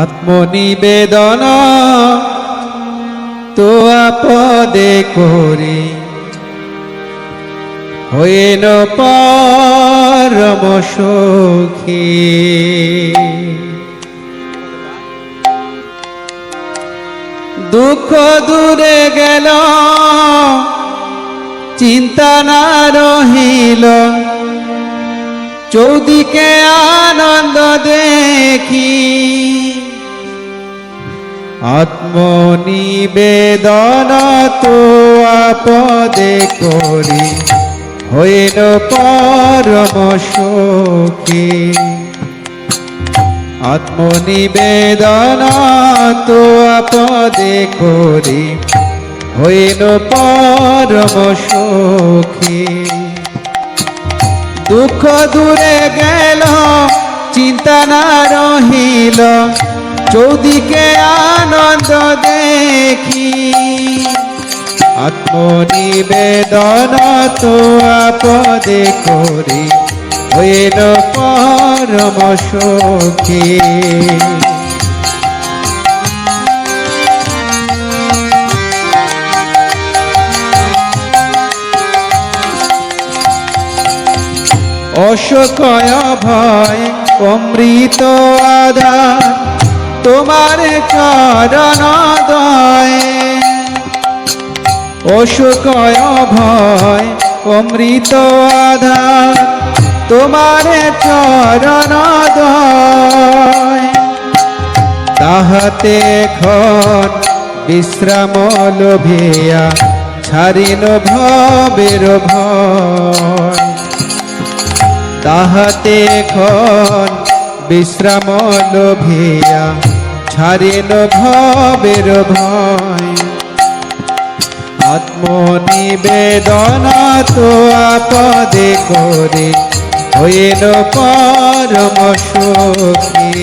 আত্মনিবেদন তো আপদে করি। হইল পরম সখী দুঃখ দূরে গেল, চিন্তা না রহিল। চৌদিকে আনন্দ দেখি। আত্মনিবেদন তো আপদে করি, হইল পরম সখী। আত্মনিবেদন তো আপদে করি, হইল পরম সখী। দুঃখ দূরে গেল, চিন্তা না রহিল চৌদিকে আনন্দ দেখি। আত্মনিবেদন তো আপদে করি। হইল পরম সখী। অশোকয় ভয় অমৃত আধার। তোমার চরণ দয়। অশোকয় ভয়, অমৃত আধার, তোমার চরণ দয়। তাহাতে খন বিশ্রাম লোভিয়া, ছাড়িল ভবের ভয়। তাহাতে খন বিশ্রাম লোভিয়া ছাড়িল ভবের ভয়। আত্মনিবেদন তো আপদে করে হইল পরম সখী।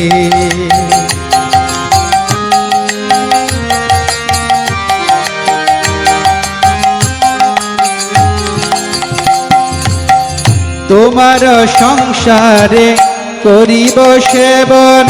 তোমার সংসারে করিব সেবন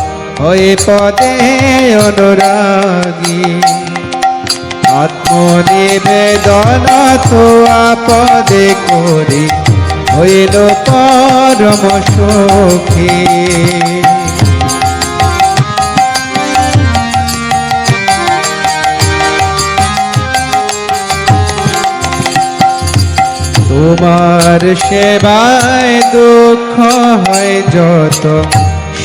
হয়ে পদে অনুরাগী। আত্মনিবেদন তো আপদে করি, হইল পরম সখী। তোমার সেবায় দুঃখ হয় যত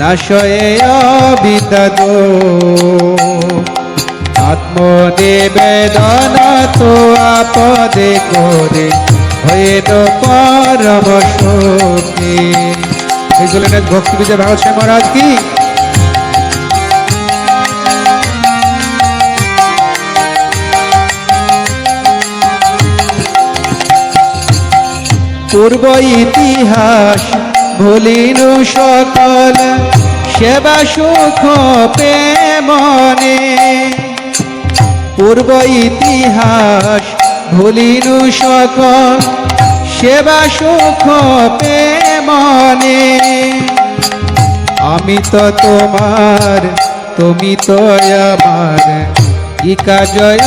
নাশয়ে বিদাদ আত্মনিবেদন তো আপদে করে, হইল পরম সখী এগুলো ভক্তি বিজয় ভাগবত স্বামী মহারাজ কি? পূর্ব ইতিহাস ভুলিনু সকল সেবা সুখ প্রেমনে। পূর্ব ইতিহাস ভুলিনু সকল সেবা সুখ প্রেমনে। আমি তো তোমার, তুমি তো আমার ইকা জয়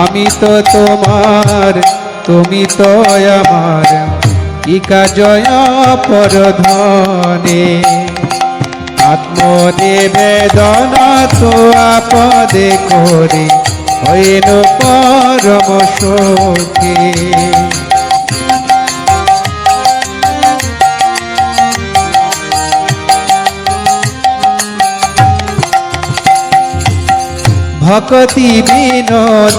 আমি তো তোমার তুমি তো আমার ইকা জয় পরধনে। আত্মনিবেদনা তো আপদে করি হইল পরম সুখী। ভক্তি বিনোদ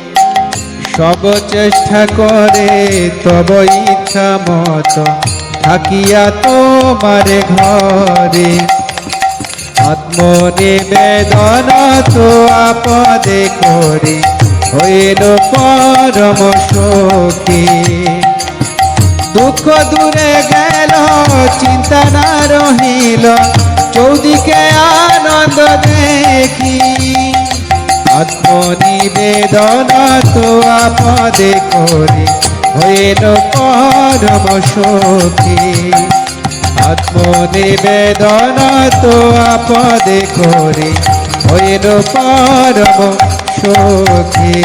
সব চেষ্টা করে, তব ইচ্ছা মত থাকিয়া তোমার ঘরে। আত্মনিবেদন তো আপদে করে, হইল পরম সখী দুঃখ দূরে গেল, চিন্তা না রহিল, চৌদিকে আনন্দ দেখি। আত্মনিবেদন তো আপদে করে হইল পরম সখী। আত্মনিবেদন তো আপদে করে হইল পরম সখী।